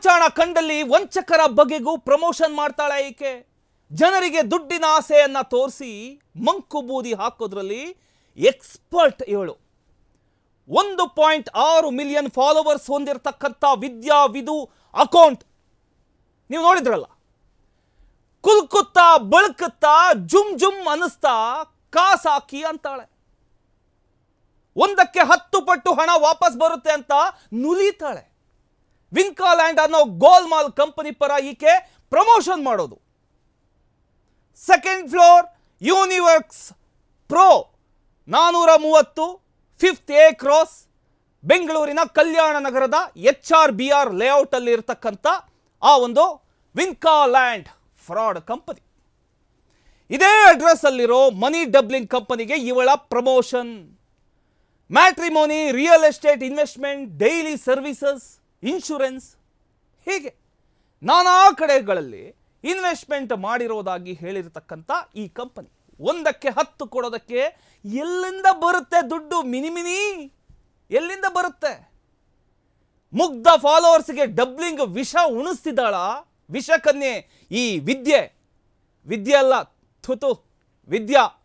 ಚಾಣ ಕಂಡಲ್ಲಿ ವಂಚಕರ ಬಗೆಗೂ promotion ಮಾಡ್ತಾಳೆ ಈಕೆ. ಜನರಿಗೆ ದುಡ್ಡಿನ ಆಸೆಯನ್ನ ತೋರಿಸಿ ಮಂಕು ಬೂದಿ ಹಾಕೋದ್ರಲ್ಲಿ ಎಕ್ಸ್ಪರ್ಟ್ ಇವಳು. ಒಂದು ಪಾಯಿಂಟ್ ಆರು ಮಿಲಿಯನ್ ಫಾಲೋವರ್ಸ್ ಹೊಂದಿರತಕ್ಕಂಥ ವಿದ್ಯಾ ವಿದು ಅಕೌಂಟ್. ನೀವು ನೋಡಿದ್ರಲ್ಲ? ಕುಲ್ಕುತ್ತಾ, ಬಳಕುತ್ತಾ, ಜುಮ್ ಜುಮ್ ಅನಿಸ್ತಾ ಕಾಸಾಕಿ ಅಂತಾಳೆ. ಒಂದಕ್ಕೆ ಹತ್ತು ಪಟ್ಟು ಹಣ ವಾಪಸ್ ಬರುತ್ತೆ ಅಂತ ನುಲಿತಾಳೆ. ವಿನ್ಕಾಲ್ಯಾಂಡ್ ಅನ್ನೋ ಗೋಲ್ ಮಾಲ್ ಕಂಪನಿ ಪರ ಈಕೆ ಪ್ರಮೋಷನ್ ಮಾಡೋದು. ಸೆಕೆಂಡ್ ಫ್ಲೋರ್ ಯೂನಿವರ್ಕ್ಸ್ ಪ್ರೋ ನಾನೂರ ಮೂವತ್ತು ಫಿಫ್ತ್ ಎ ಕ್ರಾಸ್ ಬೆಂಗಳೂರಿನ ಕಲ್ಯಾಣ ನಗರದ ಎಚ್ ಆರ್ ಬಿ ಆರ್ ಲೇಔಟಲ್ಲಿ ಇರತಕ್ಕಂಥ ಆ ಒಂದು ವಿನ್ಕಾಲ್ಯಾಂಡ್ ಫ್ರಾಡ್ ಕಂಪನಿ ಇದೇ ಅಡ್ರೆಸ್ ಅಲ್ಲಿರೋ ಮನಿ ಡಬ್ಲಿಂಗ್ ಕಂಪನಿಗೆ ಇವಳ promotion matrimony real estate investment daily services insurance ಹೀಗೆ? ನಾನಾ ಕಡೆಗಳಲ್ಲಿ ಇನ್ವೆಸ್ಟ್ಮೆಂಟ್ ಮಾಡಿರೋದಾಗಿ ಹೇಳಿರತಕ್ಕಂಥ ಈ ಕಂಪನಿ ಒಂದಕ್ಕೆ ಹತ್ತು ಕೊಡೋದಕ್ಕೆ ಎಲ್ಲಿಂದ ಬರುತ್ತೆ ದುಡ್ಡು ಮಿನಿಮಿನಿ ಮಿನಿ? ಎಲ್ಲಿಂದ ಬರುತ್ತೆ? ಮುಗ್ಧ ಫಾಲೋವರ್ಸ್ಗೆ ಡಬ್ಲಿಂಗ್ ವಿಷ ಉಣಿಸ್ತಿದ್ದಾಳ? ವಿಷಕನ್ಯೆ ಈ ವಿದ್ಯೆ. ವಿದ್ಯೆ ಅಲ್ಲ ಥುತು ವಿದ್ಯಾ.